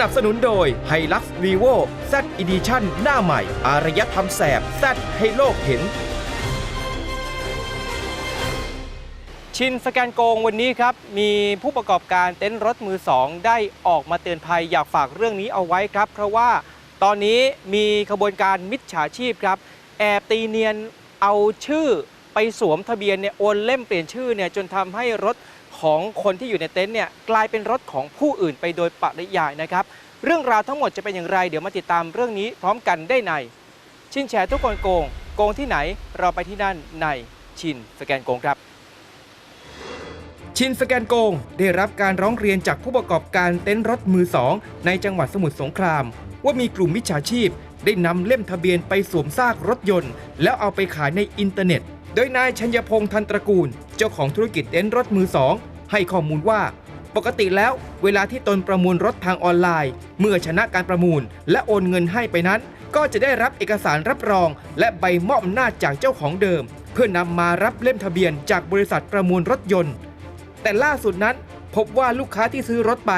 นับสนุนโดย h i l u x v i v o Z Edition หน้าใหม่ อารยธรรมแสบ Z ให้โลกเห็น ชินสแกนโกงวันนี้ครับ มีผู้ประกอบการเต็นท์รถมือสองได้ออกมาเตือนภัยอยากฝากเรื่องนี้เอาไว้ครับ เพราะว่าตอนนี้มีขบวนการมิจฉาชีพครับ แอบตีเนียนเอาชื่อไปสวมทะเบียนเนี่ยโอนเล่มเปลี่ยนชื่อเนี่ยจนทำให้รถ ของคนที่อยู่ในเต็นท์เนี่ยกลายเป็นรถของผู้อื่นไปโดยปริยายนะครับ เรื่องราวทั้งหมดจะเป็นอย่างไร เดี๋ยวมาติดตามเรื่องนี้พร้อมกันได้ในชินแชร์ทุกคนโกง โกงที่ไหนเราไปที่นั่นในชินสแกนโกงครับ ชินสแกนโกง ได้รับการร้องเรียนจากผู้ประกอบการเต็นท์รถมือสองในจังหวัดสมุทรสงคราม ว่ามีกลุ่มมิจฉาชีพ ได้นำเล่มทะเบียนไปสวมซากรถยนต์ แล้วเอาไปขายในอินเทอร์เน็ตโดยนายชัญญพงษ์ทันตระกูล เจ้าของธุรกิจเต็นท์รถมือสอง ให้ข้อมูลว่า ปกติแล้วเวลาที่ตนประมูลรถทางออนไลน์ เมื่อชนะการประมูล และโอนเงินให้ไปนั้น ก็จะได้รับเอกสารรับรอง และใบมอบอำนาจจากเจ้าของเดิม เพื่อนำมารับเล่มทะเบียนจากบริษัทประมูลรถยนต์ แต่ล่าสุดนั้น พบว่าลูกค้าที่ซื้อรถไป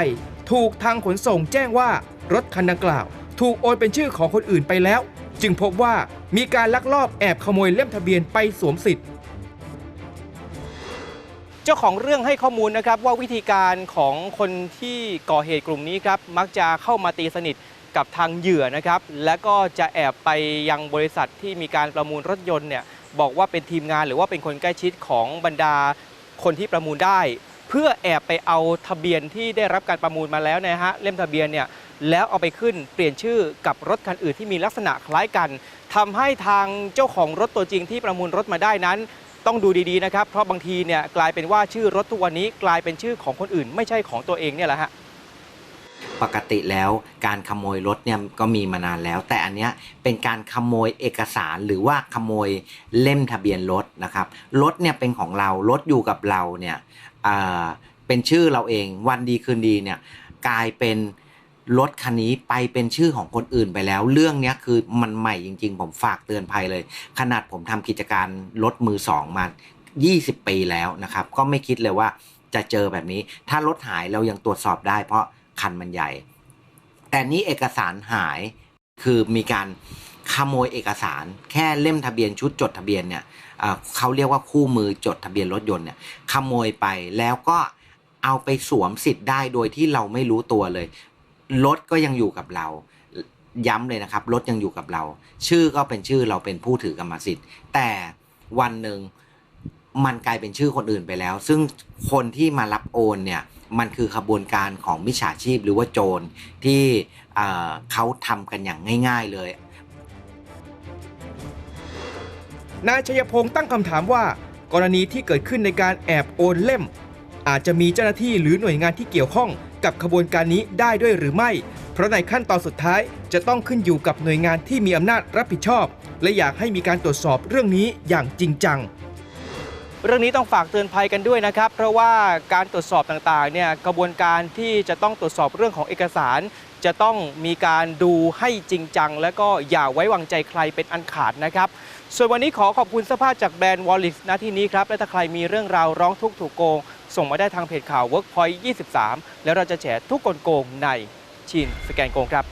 ถูกทางขนส่งแจ้งว่ารถคันดังกล่าว ถูกโอนเป็นชื่อของคนอื่นไปแล้ว จึงพบว่ามีการลักลอบแอบขโมยเล่มทะเบียนไปสวมสิทธิ์ เจ้าของเรื่องให้ข้อมูลนะครับว่าวิธีการของคนที่ก่อเหตุกลุ่มนี้ครับมักจะเข้ามาตีสนิทกับทางเหยื่อนะครับ และก็จะแอบไปยังบริษัทที่มีการประมูลรถยนต์เนี่ยบอกว่าเป็นทีมงานหรือว่าเป็นคนใกล้ชิดของบรรดาคนที่ประมูลได้ เพื่อแอบไปเอาทะเบียนที่ได้รับการประมูลมาแล้วนะฮะเล่มทะเบียนเนี่ยแล้วเอาไปขึ้นเปลี่ยนชื่อกับรถคันอื่นที่มีลักษณะคล้ายกันทำให้ทางเจ้าของรถตัวจริงที่ประมูลรถมาได้นั้น ต้องดูดีๆนะครับเพราะบางทีเนี่ยกลายเป็นว่าชื่อรถทุกวันนี้กลายเป็นชื่อของคนอื่น ไม่ใช่ของตัวเองเนี่ยแหละฮะปกติแล้วการขโมยรถเนี่ยก็มีมานานแล้ว แต่อันเนี้ยเป็นการขโมยเอกสารหรือว่าขโมยเล่มทะเบียนรถนะครับรถเนี่ยเป็นของเรารถอยู่กับเราเนี่ยเป็นชื่อเราเองวันดีคืนดีเนี่ยกลายเป็น รถคันนี้ไปเป็นชื่อของคนอื่นไปแล้ว เรื่องนี้คือมันใหม่จริง ๆ ผมฝากเตือนภัยเลย ขนาดผมทำกิจการรถมือสองมา 20 ปีแล้วนะครับ ก็ไม่คิดเลยว่าจะเจอแบบนี้ ถ้ารถหายเรายังตรวจสอบได้ เพราะคันมันใหญ่ แต่นี้เอกสารหายคือมีการขโมยเอกสารแค่เล่มทะเบียนชุดจดทะเบียนเนี่ยเขาเรียกว่าคู่มือจดทะเบียนรถยนต์เนี่ยขโมยไปแล้วก็เอาไปสวมสิทธิ์ได้โดยที่เราไม่รู้ตัวเลย รถก็ยังอยู่กับเรา ย้ำเลยนะครับรถยังอยู่กับเรา ชื่อก็เป็นชื่อเราเป็นผู้ถือกรรมสิทธิ์ แต่วันหนึ่งมันกลายเป็นชื่อคนอื่นไปแล้ว ซึ่งคนที่มารับโอนเนี่ยมันคือขบวนการของมิจฉาชีพหรือว่าโจรที่เอ่อเขาทำกันอย่างง่าย ๆเลยนายชัยพงศ์ตั้งคำถามว่า กรณีที่เกิดขึ้นในการแอบโอนเล่ม อาจจะมีเจ้าหน้าที่หรือหน่วยงานที่เกี่ยวข้อง กับขบวนการนี้ได้ด้วยหรือไม่ เพราะในขั้นตอนสุดท้ายจะต้องขึ้นอยู่กับหน่วยงานที่มีอำนาจรับผิดชอบ และอยากให้มีการตรวจสอบเรื่องนี้อย่างจริงจังเรื่องนี้ต้องฝากเตือนภัยกันด้วยนะครับ เพราะว่าการตรวจสอบต่างๆเนี่ยกระบวนการที่จะต้องตรวจสอบเรื่องของเอกสาร จะต้องมีการดูให้จริงจัง และก็อย่าไว้วางใจใครเป็นอันขาดนะครับ ส่วนวันนี้ขอขอบคุณเสภาพจากแบรนด์วอลลิสณที่นี้ครับ และถ้าใครมีเรื่องราวร้องทุกข์ถูกโกง ส่งมาได้ทางเพจข่าว Workpoint 23 แล้วเราจะแฉทุกกลโกงในชินสแกนโกงครับ